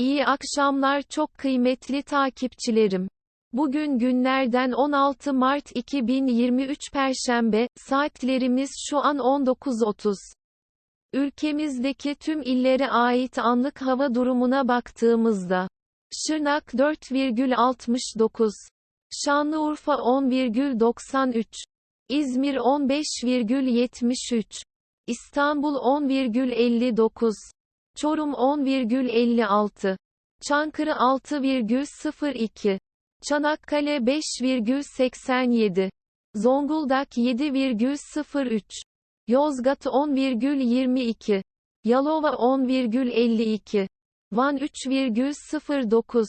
İyi akşamlar çok kıymetli takipçilerim. Bugün günlerden 16 Mart 2023 Perşembe, saatlerimiz şu an 19.30. Ülkemizdeki tüm illere ait anlık hava durumuna baktığımızda, Şırnak 4,69, Şanlıurfa 10,93, İzmir 15,73, İstanbul 10,59, Çorum 10,56, Çankırı 6,02, Çanakkale 5,87, Zonguldak 7,03, Yozgat 10,22, Yalova 10,52, Van 3,09,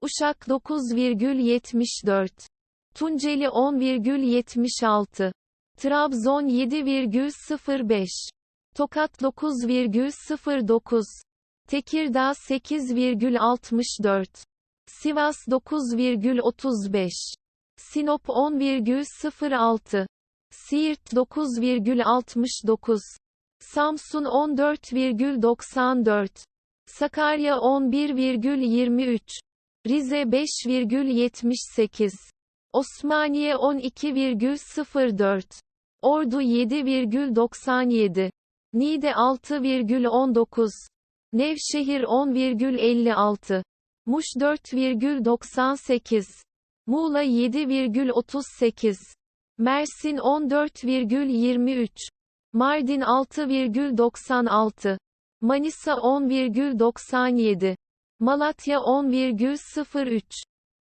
Uşak 9,74, Tunceli 10,76, Trabzon 7,05, Tokat 9,09, Tekirdağ 8,64, Sivas 9,35, Sinop 10,06, Siirt 9,69, Samsun 14,94, Sakarya 11,23, Rize 5,78, Osmaniye 12,04, Ordu 7,97, Niğde 6,19, Nevşehir 10,56, Muş 4,98, Muğla 7,38, Mersin 14,23, Mardin 6,96, Manisa 10,97, Malatya 10,03,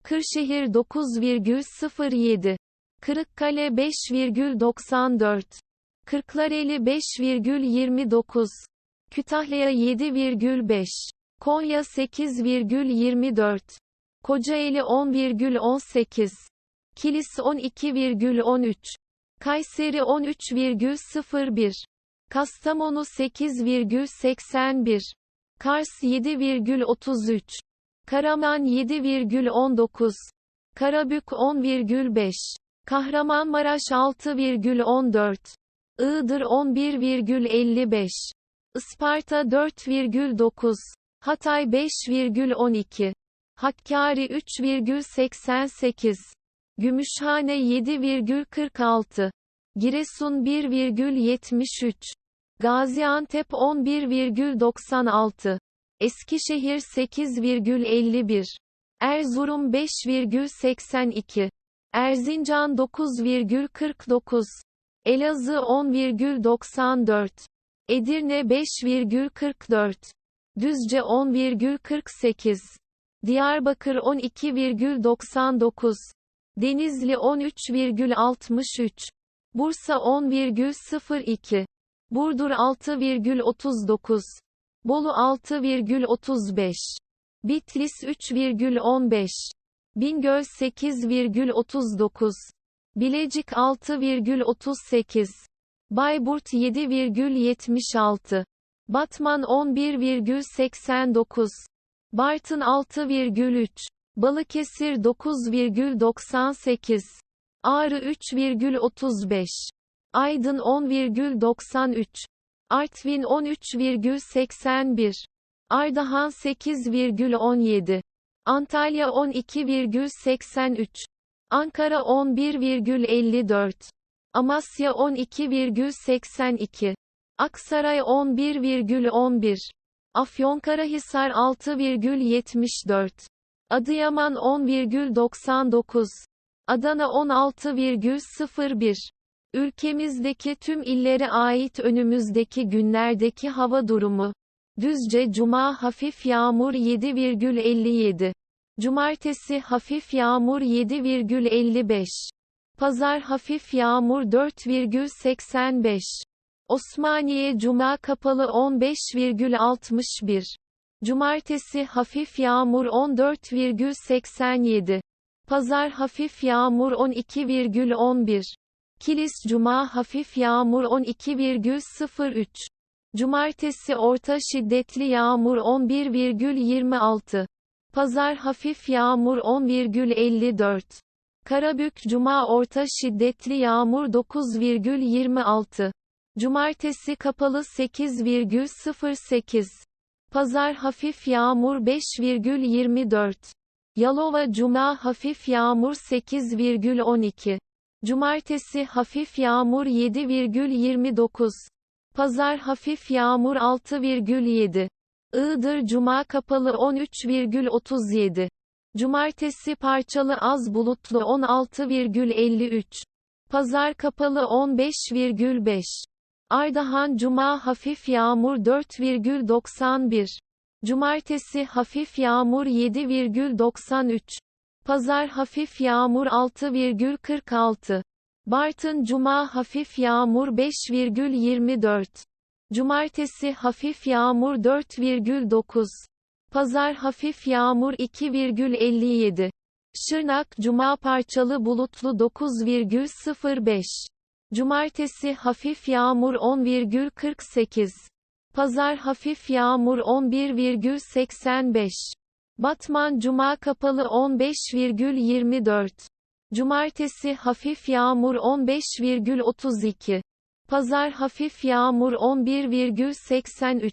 Kırşehir 9,07, Kırıkkale 5,94, Kırklareli 5,29, Kütahya 7,5, Konya 8,24, Kocaeli 10,18, Kilis 12,13, Kayseri 13,01, Kastamonu 8,81, Kars 7,33, Karaman 7,19, Karabük 10,5, Kahramanmaraş 6,14, Iğdır 11,55, Isparta 4,9, Hatay 5,12, Hakkari 3,88, Gümüşhane 7,46, Giresun 1,73, Gaziantep 11,96, Eskişehir 8,51, Erzurum 5,82, Erzincan 9,49, Elazığ 10,94, Edirne 5,44, Düzce 10,48, Diyarbakır 12,99, Denizli 13,63, Bursa 10,02, Burdur 6,39, Bolu 6,35, Bitlis 3,15, Bingöl 8,39, Bilecik 6,38, Bayburt 7,76, Batman 11,89, Bartın 6,3, Balıkesir 9,98, Ağrı 3,35, Aydın 10,93, Artvin 13,81, Ardahan 8,17, Antalya 12,83, Ankara 11,54, Amasya 12,82, Aksaray 11,11, Afyonkarahisar 6,74, Adıyaman 10,99, Adana 16,01. Ülkemizdeki tüm illere ait önümüzdeki günlerdeki hava durumu. Düzce Cuma hafif yağmur 7,57. Cumartesi hafif yağmur 7,55. Pazar hafif yağmur 4,85. Osmaniye Cuma kapalı 15,61. Cumartesi hafif yağmur 14,87. Pazar hafif yağmur 12,11. Kilis Cuma hafif yağmur 12,03. Cumartesi orta şiddetli yağmur 11,26. Pazar hafif yağmur 10,54. Karabük Cuma orta şiddetli yağmur 9,26. Cumartesi kapalı 8,08. Pazar hafif yağmur 5,24. Yalova Cuma hafif yağmur 8,12. Cumartesi hafif yağmur 7,29. Pazar hafif yağmur 6,7. Iğdır Cuma kapalı 13,37. Cumartesi parçalı az bulutlu 16,53. Pazar kapalı 15,5. Ardahan Cuma hafif yağmur 4,91. Cumartesi hafif yağmur 7,93. Pazar hafif yağmur 6,46. Bartın Cuma hafif yağmur 5,24. Cumartesi hafif yağmur 4,9. Pazar hafif yağmur 2,57. Şırnak Cuma parçalı bulutlu 9,05. Cumartesi hafif yağmur 10,48. Pazar hafif yağmur 11,85. Batman Cuma kapalı 15,24. Cumartesi hafif yağmur 15,32. Pazar hafif yağmur 11,83.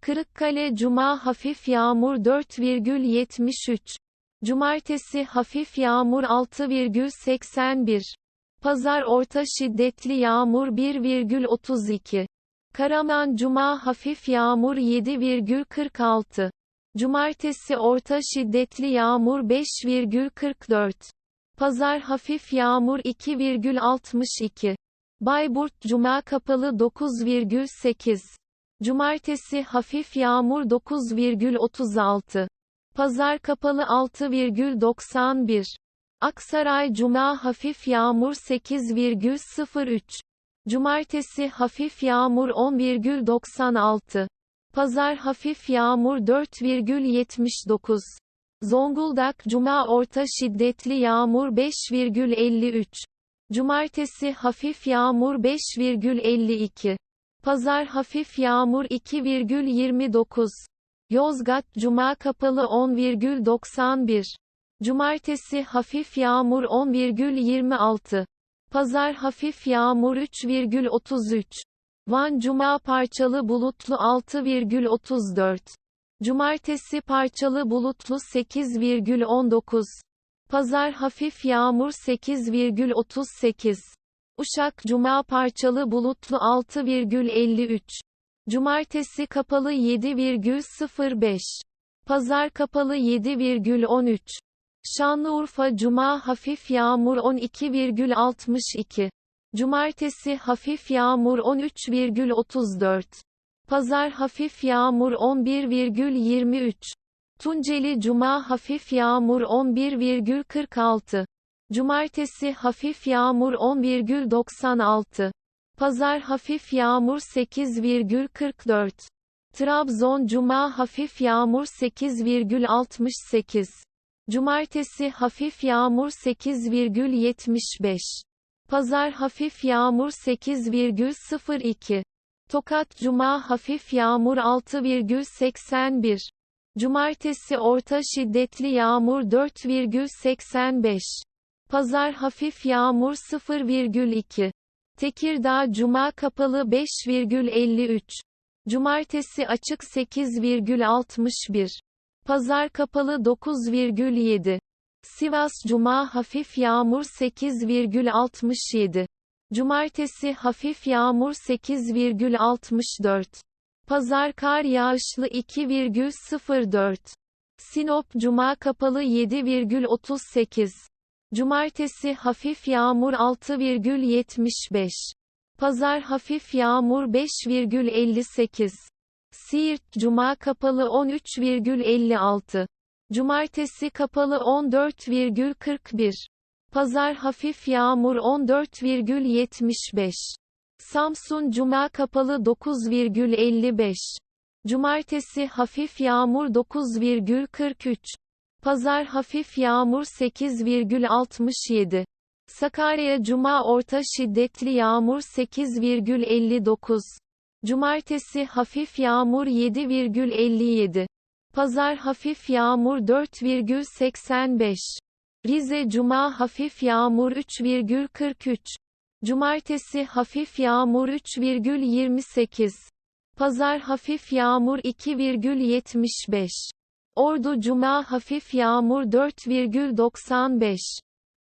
Kırıkkale Cuma hafif yağmur 4,73. Cumartesi hafif yağmur 6,81. Pazar orta şiddetli yağmur 1,32. Karaman Cuma hafif yağmur 7,46. Cumartesi orta şiddetli yağmur 5,44. Pazar hafif yağmur 2,62. Bayburt Cuma kapalı 9,8. Cumartesi hafif yağmur 9,36. Pazar kapalı 6,91. Aksaray Cuma hafif yağmur 8,03. Cumartesi hafif yağmur 10,96. Pazar hafif yağmur 4,79. Zonguldak Cuma orta şiddetli yağmur 5,53. Cumartesi hafif yağmur 5,52. Pazar hafif yağmur 2,29. Yozgat Cuma kapalı 10,91. Cumartesi hafif yağmur 10,26. Pazar hafif yağmur 3,33. Van Cuma parçalı bulutlu 6,34. Cumartesi parçalı bulutlu 8,19. Pazar hafif yağmur 8,38. Uşak Cuma parçalı bulutlu 6,53. Cumartesi kapalı 7,05. Pazar kapalı 7,13. Şanlıurfa Cuma hafif yağmur 12,62. Cumartesi hafif yağmur 13,34. Pazar hafif yağmur 11,23. Tunceli Cuma hafif yağmur 11,46. Cumartesi hafif yağmur 11,96. Pazar hafif yağmur 8,44. Trabzon Cuma hafif yağmur 8,68. Cumartesi hafif yağmur 8,75. Pazar hafif yağmur 8,02. Tokat Cuma hafif yağmur 6,81. Cumartesi orta şiddetli yağmur 4,85. Pazar hafif yağmur 0,2. Tekirdağ Cuma kapalı 5,53. Cumartesi açık 8,61. Pazar kapalı 9,7. Sivas Cuma hafif yağmur 8,67. Cumartesi hafif yağmur 8,64. Pazar kar yağışlı 2,04. Sinop Cuma kapalı 7,38. Cumartesi hafif yağmur 6,75. Pazar hafif yağmur 5,58. Siirt Cuma kapalı 13,56. Cumartesi kapalı 14,41. Pazar hafif yağmur 14,75. Samsun Cuma kapalı 9,55. Cumartesi hafif yağmur 9,43. Pazar hafif yağmur 8,67. Sakarya Cuma orta şiddetli yağmur 8,59. Cumartesi hafif yağmur 7,57. Pazar hafif yağmur 4,85. Rize Cuma hafif yağmur 3,43. Cumartesi hafif yağmur 3,28. Pazar hafif yağmur 2,75. Ordu Cuma hafif yağmur 4,95.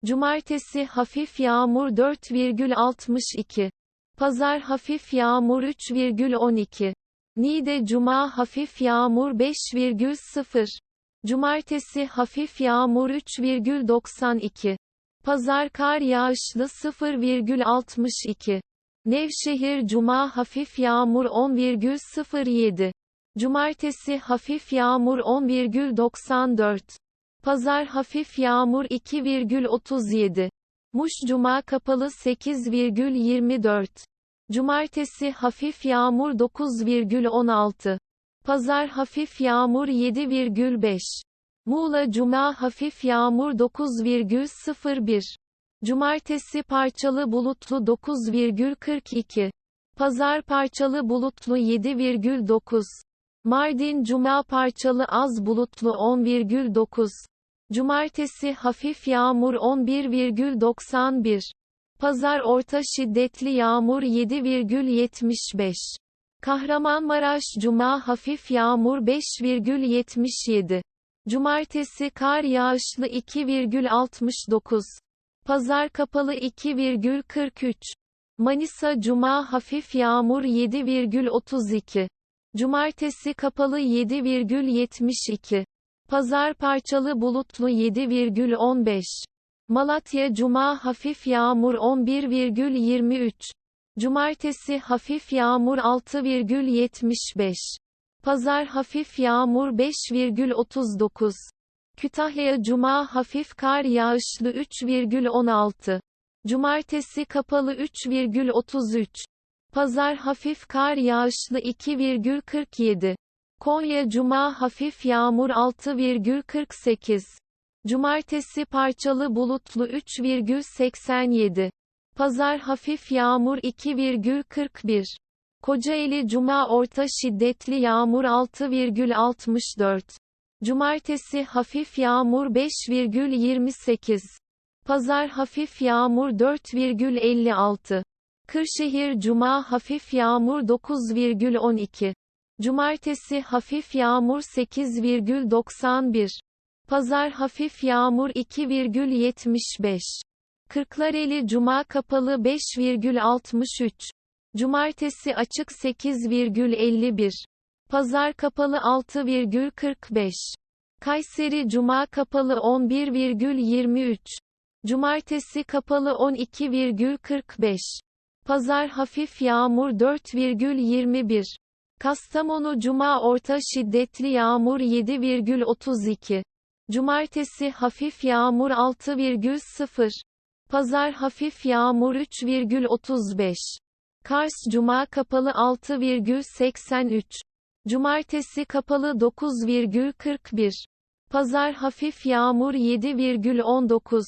Cumartesi hafif yağmur 4,62. Pazar hafif yağmur 3,12. Niğde Cuma hafif yağmur 5,0. Cumartesi hafif yağmur 3,92. Pazar kar yağışlı 0,62. Nevşehir Cuma hafif yağmur 10,07. Cumartesi hafif yağmur 10,94. Pazar hafif yağmur 2,37. Muş Cuma kapalı 8,24. Cumartesi hafif yağmur 9,16. Pazar hafif yağmur 7,5. Muğla Cuma hafif yağmur 9,01. Cumartesi parçalı bulutlu 9,42. Pazar parçalı bulutlu 7,9. Mardin Cuma parçalı az bulutlu 10,9. Cumartesi hafif yağmur 11,91. Pazar orta şiddetli yağmur 7,75. Kahramanmaraş Cuma hafif yağmur 5,77. Cumartesi kar yağışlı 2,69. Pazar kapalı 2,43. Manisa Cuma hafif yağmur 7,32. Cumartesi kapalı 7,72. Pazar parçalı bulutlu 7,15. Malatya Cuma hafif yağmur 11,23. Cumartesi hafif yağmur 6,75. Pazar hafif yağmur 5,39. Kütahya Cuma hafif kar yağışlı 3,16. Cumartesi kapalı 3,33. Pazar hafif kar yağışlı 2,47. Konya Cuma hafif yağmur 6,48. Cumartesi parçalı bulutlu 3,87. Pazar hafif yağmur 2,41. Kocaeli Cuma orta şiddetli yağmur 6,64. Cumartesi hafif yağmur 5,28. Pazar hafif yağmur 4,56. Kırşehir Cuma hafif yağmur 9,12. Cumartesi hafif yağmur 8,91. Pazar hafif yağmur 2,75. Kırklareli Cuma kapalı 5,63. Cumartesi açık 8,51. Pazar kapalı 6,45. Kayseri Cuma kapalı 11,23. Cumartesi kapalı 12,45. Pazar hafif yağmur 4,21. Kastamonu Cuma orta şiddetli yağmur 7,32. Cumartesi hafif yağmur 6,0. Pazar hafif yağmur 3,35. Kars Cuma kapalı 6,83. Cumartesi kapalı 9,41. Pazar hafif yağmur 7,19.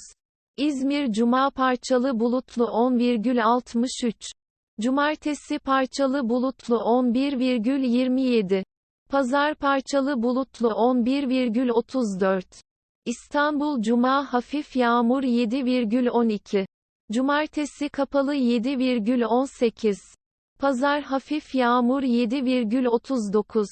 İzmir Cuma parçalı bulutlu 10,63. Cumartesi parçalı bulutlu 11,27. Pazar parçalı bulutlu 11,34. İstanbul Cuma hafif yağmur 7,12. Cumartesi kapalı 7,18. Pazar hafif yağmur 7,39.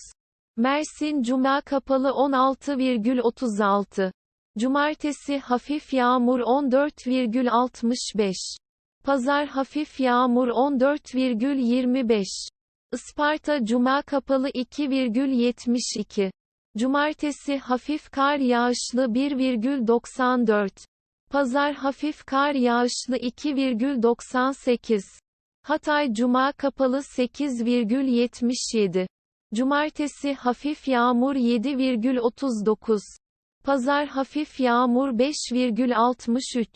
Mersin Cuma kapalı 16,36. Cumartesi hafif yağmur 14,65. Pazar hafif yağmur 14,25. Isparta Cuma kapalı 2,72. Cumartesi hafif kar yağışlı 1,94. Pazar hafif kar yağışlı 2,98. Hatay Cuma kapalı 8,77. Cumartesi hafif yağmur 7,39. Pazar hafif yağmur 5,63.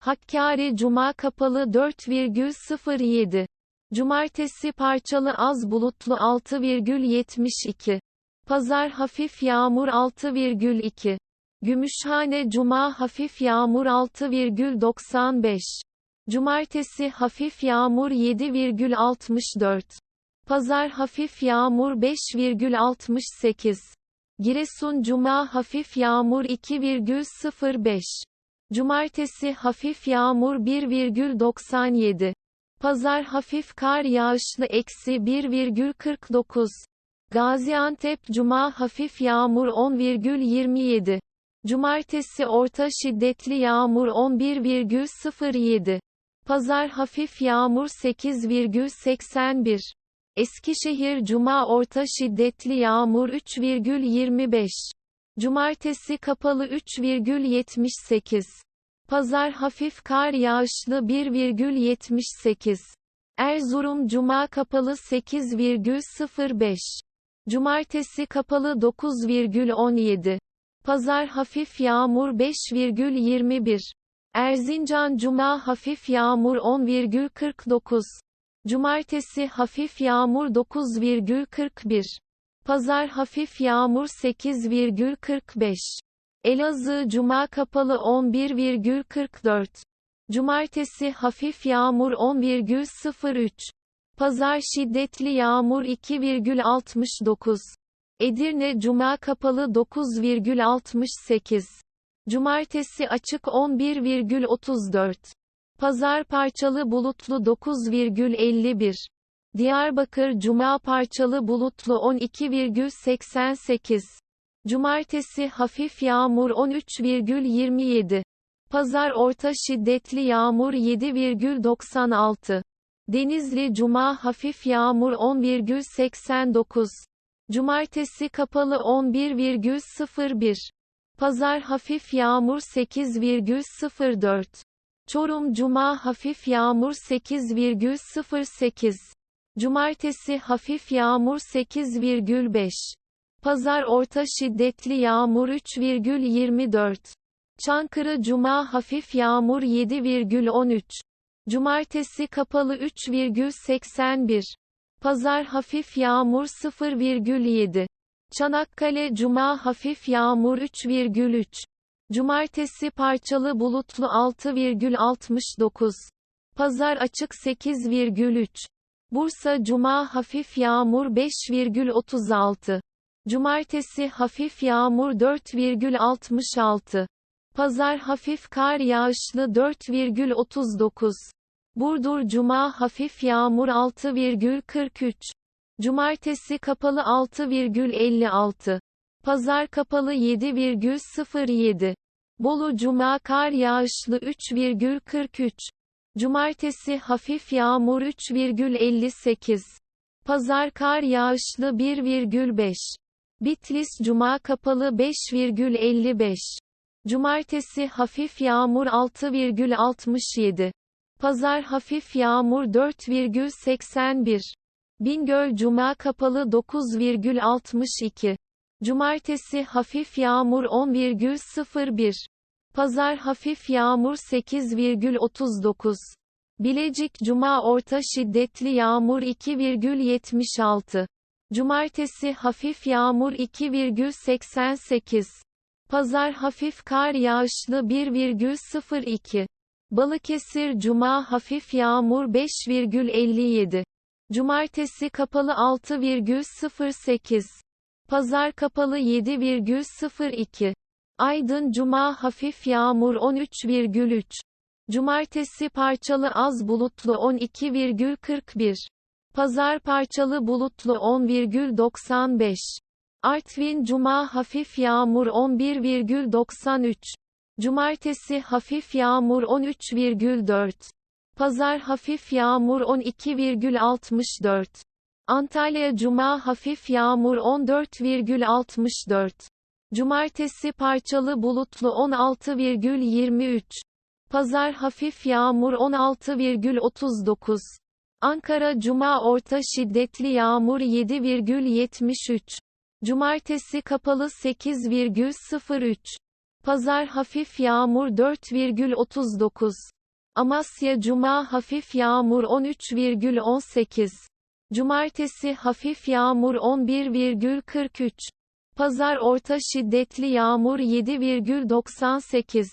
Hakkari Cuma kapalı 4,07. Cumartesi parçalı az bulutlu 6,72. Pazar hafif yağmur 6,2. Gümüşhane Cuma hafif yağmur 6,95. Cumartesi hafif yağmur 7,64. Pazar hafif yağmur 5,68. Giresun Cuma hafif yağmur 2,05. Cumartesi hafif yağmur 1,97. Pazar hafif kar yağışlı eksi 1,49. Gaziantep Cuma hafif yağmur 10,27. Cumartesi orta şiddetli yağmur 11,07. Pazar hafif yağmur 8,81. Eskişehir Cuma orta şiddetli yağmur 3,25. Cumartesi kapalı 3,78. Pazar hafif kar yağışlı 1,78. Erzurum Cuma kapalı 8,05. Cumartesi kapalı 9,17. Pazar hafif yağmur 5,21. Erzincan Cuma hafif yağmur 10,49. Cumartesi hafif yağmur 9,41. Pazar hafif yağmur 8,45. Elazığ Cuma kapalı 11,44. Cumartesi hafif yağmur 10,03. Pazar şiddetli yağmur 2,69. Edirne Cuma kapalı 9,68. Cumartesi açık 11,34. Pazar parçalı bulutlu 9,51. Diyarbakır Cuma parçalı bulutlu 12,88. Cumartesi hafif yağmur 13,27. Pazar orta şiddetli yağmur 7,96. Denizli Cuma hafif yağmur 10,89. Cumartesi kapalı 11,01. Pazar hafif yağmur 8,04. Çorum Cuma hafif yağmur 8,08. Cumartesi hafif yağmur 8,5. Pazar orta şiddetli yağmur 3,24. Çankırı Cuma hafif yağmur 7,13. Cumartesi kapalı 3,81. Pazar hafif yağmur 0,7. Çanakkale Cuma hafif yağmur 3,3. Cumartesi parçalı bulutlu 6,69. Pazar açık 8,3. Bursa Cuma hafif yağmur 5,36. Cumartesi hafif yağmur 4,66. Pazar hafif kar yağışlı 4,39. Burdur Cuma hafif yağmur 6,43. Cumartesi kapalı 6,56. Pazar kapalı 7,07. Bolu Cuma kar yağışlı 3,43. Cumartesi hafif yağmur 3,58. Pazar kar yağışlı 1,5. Bitlis Cuma kapalı 5,55. Cumartesi hafif yağmur 6,67. Pazar hafif yağmur 4,81. Bingöl Cuma kapalı 9,62. Cumartesi hafif yağmur 10,01. Pazar hafif yağmur 8,39. Bilecik Cuma orta şiddetli yağmur 2,76. Cumartesi hafif yağmur 2,88. Pazar hafif kar yağışlı 1,02. Balıkesir Cuma hafif yağmur 5,57. Cumartesi kapalı 6,08. Pazar kapalı 7,02. Aydın Cuma hafif yağmur 13,3. Cumartesi parçalı az bulutlu 12,41. Pazar parçalı bulutlu 10,95. Artvin Cuma hafif yağmur 11,93. Cumartesi hafif yağmur 13,4. Pazar hafif yağmur 12,64. Antalya Cuma hafif yağmur 14,64. Cumartesi parçalı bulutlu 16,23. Pazar hafif yağmur 16,39. Ankara Cuma orta şiddetli yağmur 7,73. Cumartesi kapalı 8,03. Pazar hafif yağmur 4,39. Amasya Cuma hafif yağmur 13,18. Cumartesi hafif yağmur 11,43. Pazar orta şiddetli yağmur 7,98.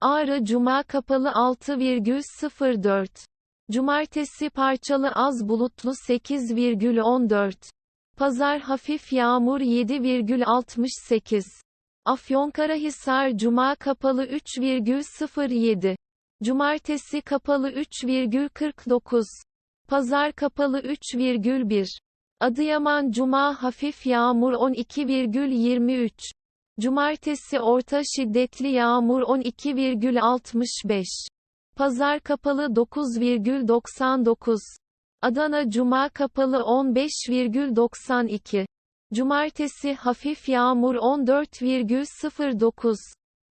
Ağrı Cuma kapalı 6,04. Cumartesi parçalı az bulutlu 8,14. Pazar hafif yağmur 7,68. Afyonkarahisar Cuma kapalı 3,07. Cumartesi kapalı 3,49. Pazar kapalı 3,1. Adıyaman Cuma hafif yağmur 12,23. Cumartesi orta şiddetli yağmur 12,65. Pazar kapalı 9,99. Adana Cuma kapalı 15,92. Cumartesi hafif yağmur 14,09.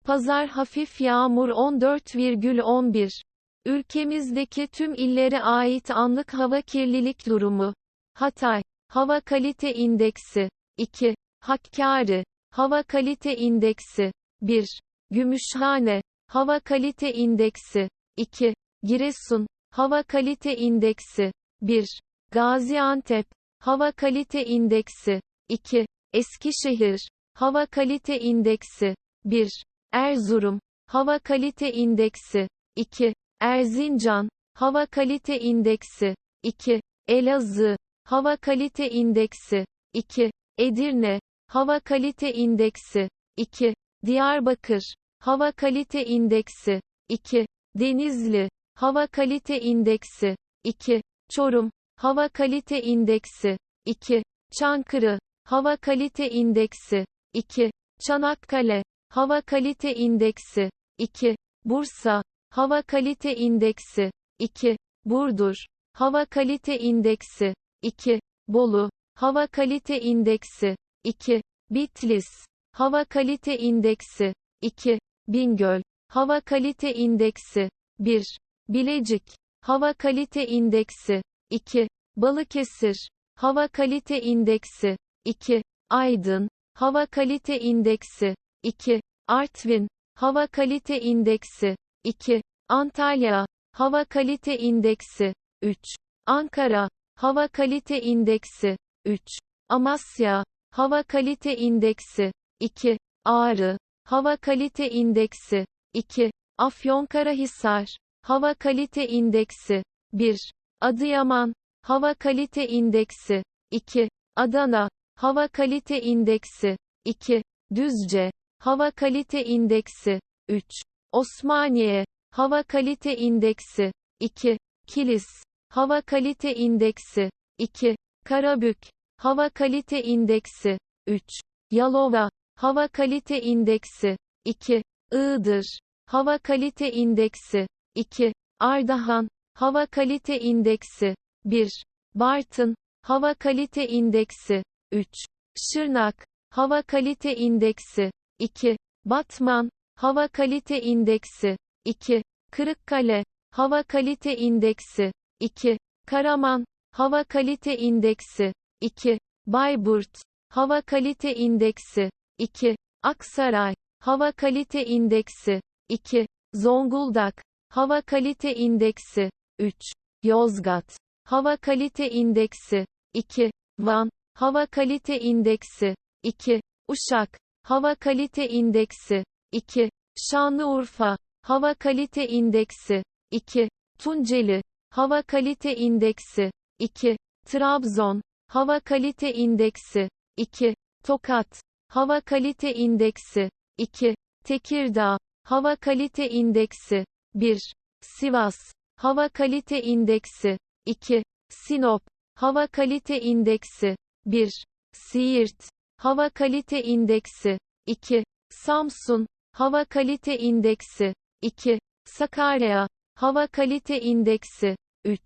Pazar hafif yağmur 14,11. Ülkemizdeki tüm illere ait anlık hava kirlilik durumu. Hatay, Hava Kalite İndeksi 2. Hakkari, Hava Kalite İndeksi 1. Gümüşhane, Hava Kalite İndeksi 2. Giresun, Hava Kalite İndeksi 1. Gaziantep, Hava Kalite İndeksi 2. Eskişehir, Hava Kalite İndeksi 1. Erzurum, Hava Kalite İndeksi 2. Erzincan, Hava Kalite İndeksi 2. Elazığ, Hava Kalite İndeksi 2. Edirne, Hava Kalite İndeksi 2. Diyarbakır, Hava Kalite İndeksi 2. Denizli, Hava Kalite İndeksi 2. Çorum, Hava Kalite İndeksi 2. Çankırı, Hava Kalite İndeksi 2. Çanakkale, Hava Kalite İndeksi 2. Bursa, Hava Kalite İndeksi 2. Burdur, Hava Kalite İndeksi 2. Bolu, Hava Kalite İndeksi 2. Bitlis, Hava Kalite İndeksi 2. Bingöl, Hava Kalite İndeksi 1. Bilecik, Hava Kalite İndeksi 2. Balıkesir, Hava Kalite İndeksi 2. Aydın, Hava Kalite İndeksi 2. Artvin, Hava Kalite İndeksi 2. Antalya, Hava Kalite İndeksi 3. Ankara, Hava Kalite İndeksi 3. Amasya, Hava Kalite İndeksi 2. Ağrı, Hava Kalite İndeksi 2. Afyonkarahisar, Hava Kalite İndeksi 1. Adıyaman, Hava Kalite İndeksi 2. Adana, Hava Kalite İndeksi. 2. Düzce, Hava Kalite İndeksi. 3. Osmaniye, Hava Kalite İndeksi. 2. Kilis, Hava Kalite İndeksi. 2. Karabük, Hava Kalite İndeksi. 3. Yalova, Hava Kalite İndeksi. 2. Iğdır, Hava Kalite İndeksi. 2. Ardahan, Hava Kalite İndeksi. 1. Bartın, Hava Kalite İndeksi 3. Şırnak, Hava Kalite İndeksi 2. Batman, Hava Kalite İndeksi 2. Kırıkkale, Hava Kalite İndeksi 2. Karaman, Hava Kalite İndeksi 2. Bayburt, Hava Kalite İndeksi 2. Aksaray, Hava Kalite İndeksi 2. Zonguldak, Hava Kalite İndeksi 3. Yozgat, Hava Kalite İndeksi 2. Van, Hava Kalite İndeksi 2. Uşak, Hava Kalite İndeksi 2. Şanlıurfa, Hava Kalite İndeksi 2. Tunceli, Hava Kalite İndeksi 2. Trabzon, Hava Kalite İndeksi 2. Tokat, Hava Kalite İndeksi 2. Tekirdağ, Hava Kalite İndeksi 1. Sivas, Hava Kalite İndeksi 2. Sinop, Hava Kalite İndeksi 1. Siirt, Hava Kalite İndeksi 2. Samsun, Hava Kalite İndeksi 2. Sakarya, Hava Kalite İndeksi 3.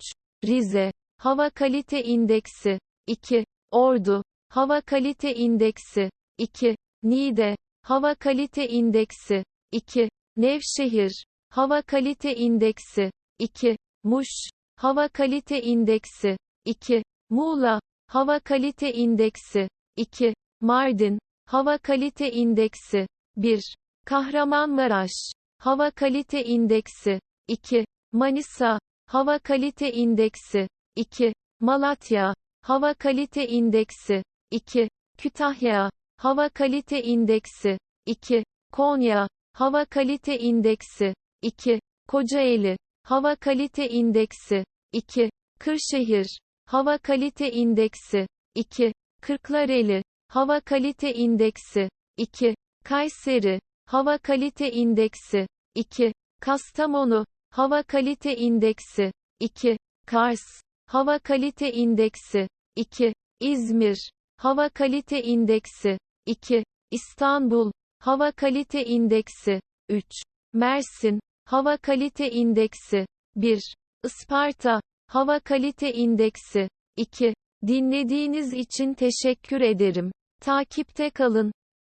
Rize, Hava Kalite İndeksi 2. Ordu, Hava Kalite İndeksi 2. Niğde, Hava Kalite İndeksi 2. Nevşehir, Hava Kalite İndeksi 2. Muş, Hava Kalite İndeksi 2. Muğla, Hava Kalite İndeksi 2. Mardin, Hava Kalite İndeksi 1. Kahramanmaraş, Hava Kalite İndeksi 2. Manisa, Hava Kalite İndeksi 2. Malatya, Hava Kalite İndeksi 2. Kütahya, Hava Kalite İndeksi 2. Konya, Hava Kalite İndeksi 2. Kocaeli, Hava Kalite İndeksi 2. Kırşehir, Hava Kalite İndeksi 2. Kırklareli, Hava Kalite İndeksi 2. Kayseri, Hava Kalite İndeksi 2. Kastamonu, Hava kalite indeksi 2. Kars Hava kalite indeksi 2. İzmir Hava kalite indeksi 2. İstanbul Hava kalite indeksi 3. Mersin Hava kalite indeksi 1. Isparta Hava kalite indeksi 2. Dinlediğiniz için teşekkür ederim. Takipte kalın.